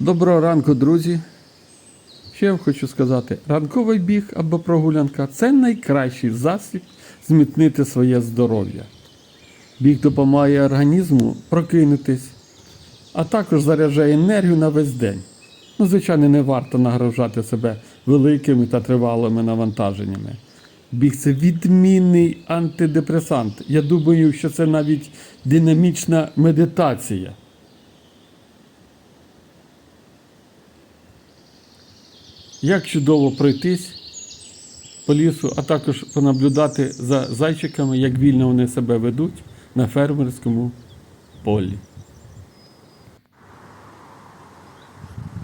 Доброго ранку, друзі. Ще я хочу сказати: ранковий біг або прогулянка це найкращий засіб зміцнити своє здоров'я. Біг допомагає організму прокинутись, а також заряджає енергію на весь день. Ну, звичайно, не варто нагружати себе великими та тривалими навантаженнями. Біг це відмінний антидепресант. Я думаю, що це навіть динамічна медитація. Як чудово пройтись по лісу, а також понаблюдати за зайчиками, як вільно вони себе ведуть на фермерському полі.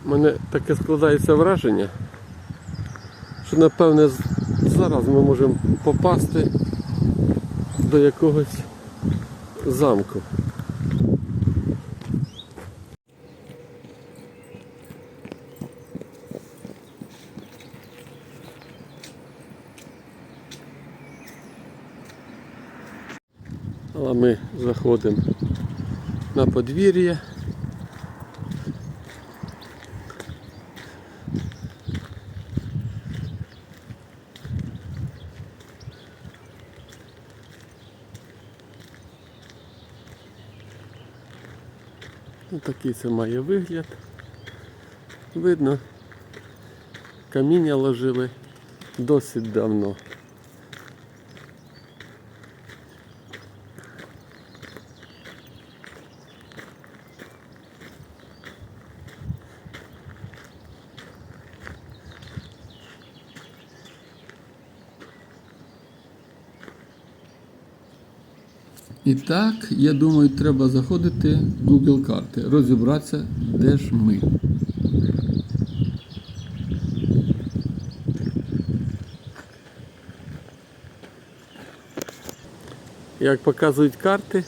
У мене таке складається враження, що напевне зараз ми можемо попасти до якогось замку. Але ми заходимо на подвір'я. Ну, такий це має вигляд. Видно, каміння ложили досить давно. І так, я думаю, треба заходити в Google карти, розібратися, де ж ми. Як показують карти,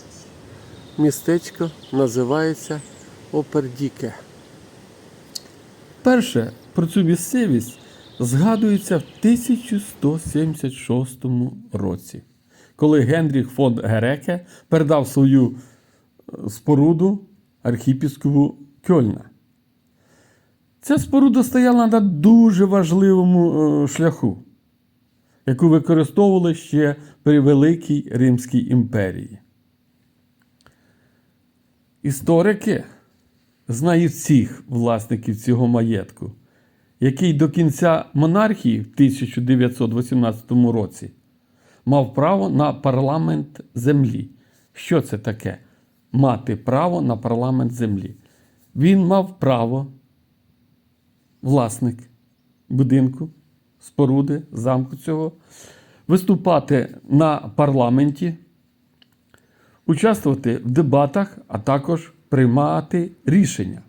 містечко називається Опердіке. Перше про цю місцевість згадується в 1176 році, коли Генріх фон Гереке передав свою е, споруду архіпіскопу Кьольна. Ця споруда стояла на дуже важливому е, шляху, яку використовували ще при Великій Римській імперії. Історики знають всіх власників цього маєтку, який до кінця монархії в 1918 році мав право на парламент землі. Що це таке? Мати право на парламент землі. Він мав право, власник будинку, споруди, замку цього, виступати на парламенті, участвувати в дебатах, а також приймати рішення.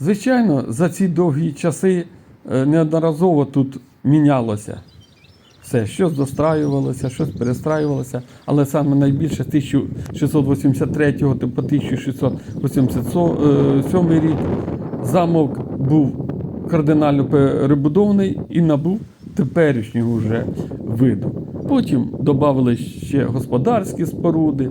Звичайно, за ці довгі часи е, неодноразово тут мінялося все, щось достраювалося, щось перестраювалося, але саме найбільше з 1683 по 1687 рік замок був кардинально перебудований і набув теперішнього вже виду. Потім додали ще господарські споруди.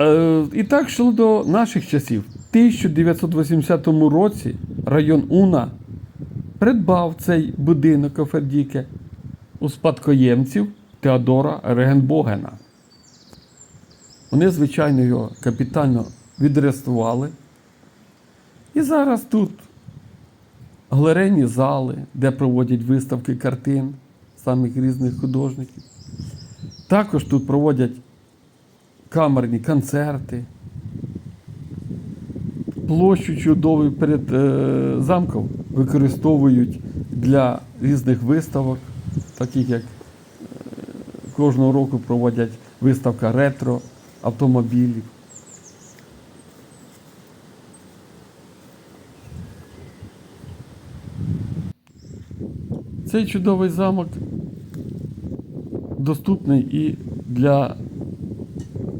Е, І так йшло до наших часів. В 1980 році район Уна придбав цей будинок Офердіке у спадкоємців Теодора Регенбогена. Вони, звичайно, його капітально відреставрували. І зараз тут галерейні зали, де проводять виставки картин самих різних художників. Також тут проводять камерні концерти. Площу чудову перед е, замком використовують для різних виставок, таких як е, кожного року проводять виставка ретро автомобілів. Цей чудовий замок доступний і для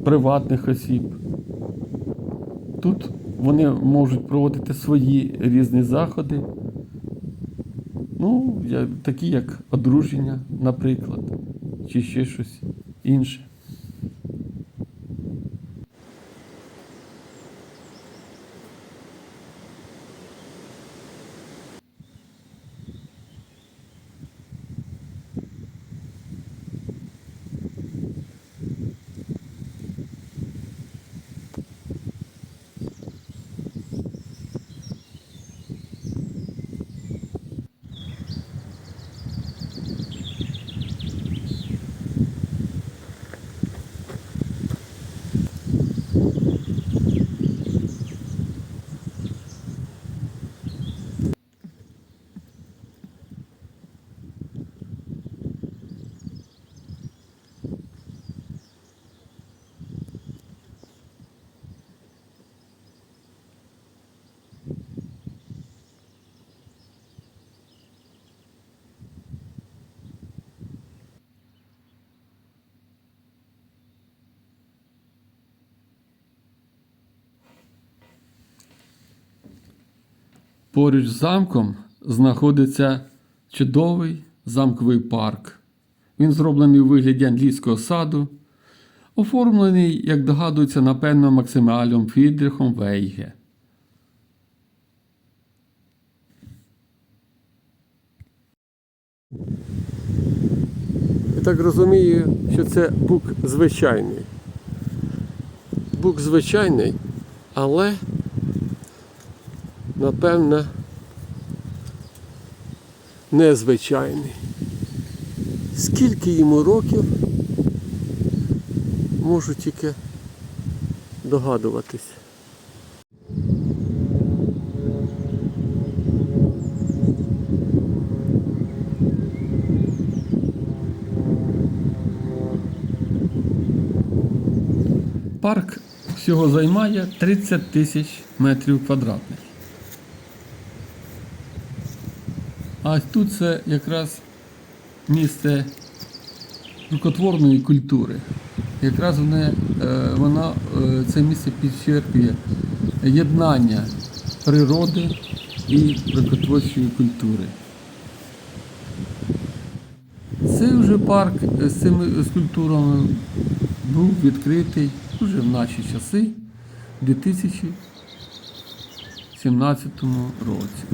приватних осіб. Тут вони можуть проводити свої різні заходи. Ну, я- такі як одруження, наприклад, чи ще щось інше. Поруч з замком знаходиться чудовий замковий парк. Він зроблений у вигляді англійського саду, оформлений, як догадується, напевно, Максималіум Фідрихом Вейге. Я так розумію, що це бук звичайний. Бук звичайний, але напевно незвичайний. Скільки йому років, можу тільки догадуватись. Парк всього займає 30 тисяч метрів квадратних. А тут це якраз місце рукотворної культури. Якраз вони, е, вона, е, це місце підчерпує єднання природи і рукотворчої культури. Цей вже парк з цими скульптурами був відкритий вже в наші часи, в 2017 році.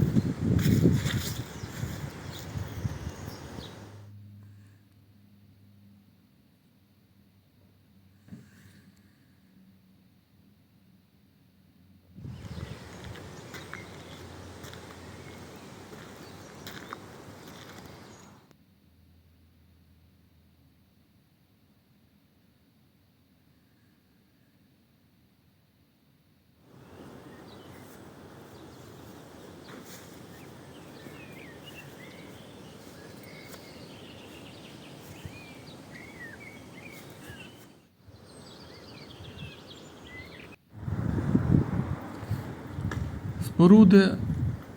Споруди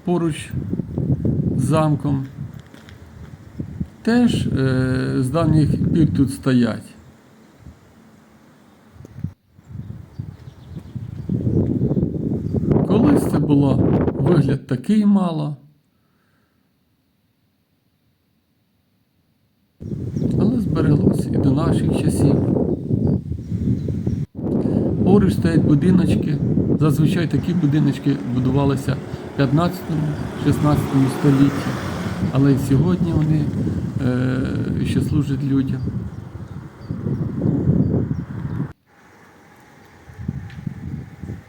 поруч з замком теж е, з давніх пір тут стоять. Колись це було вигляд такий мало. Але збереглося і до наших часів. Поруч стоять будиночки. Зазвичай такі будиночки будувалися в 15-16 столітті. Але й сьогодні вони е, ще служать людям.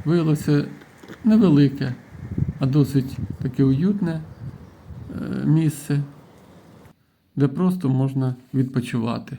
Виявилося невелике, а досить таке уютне е, місце, де просто можна відпочивати.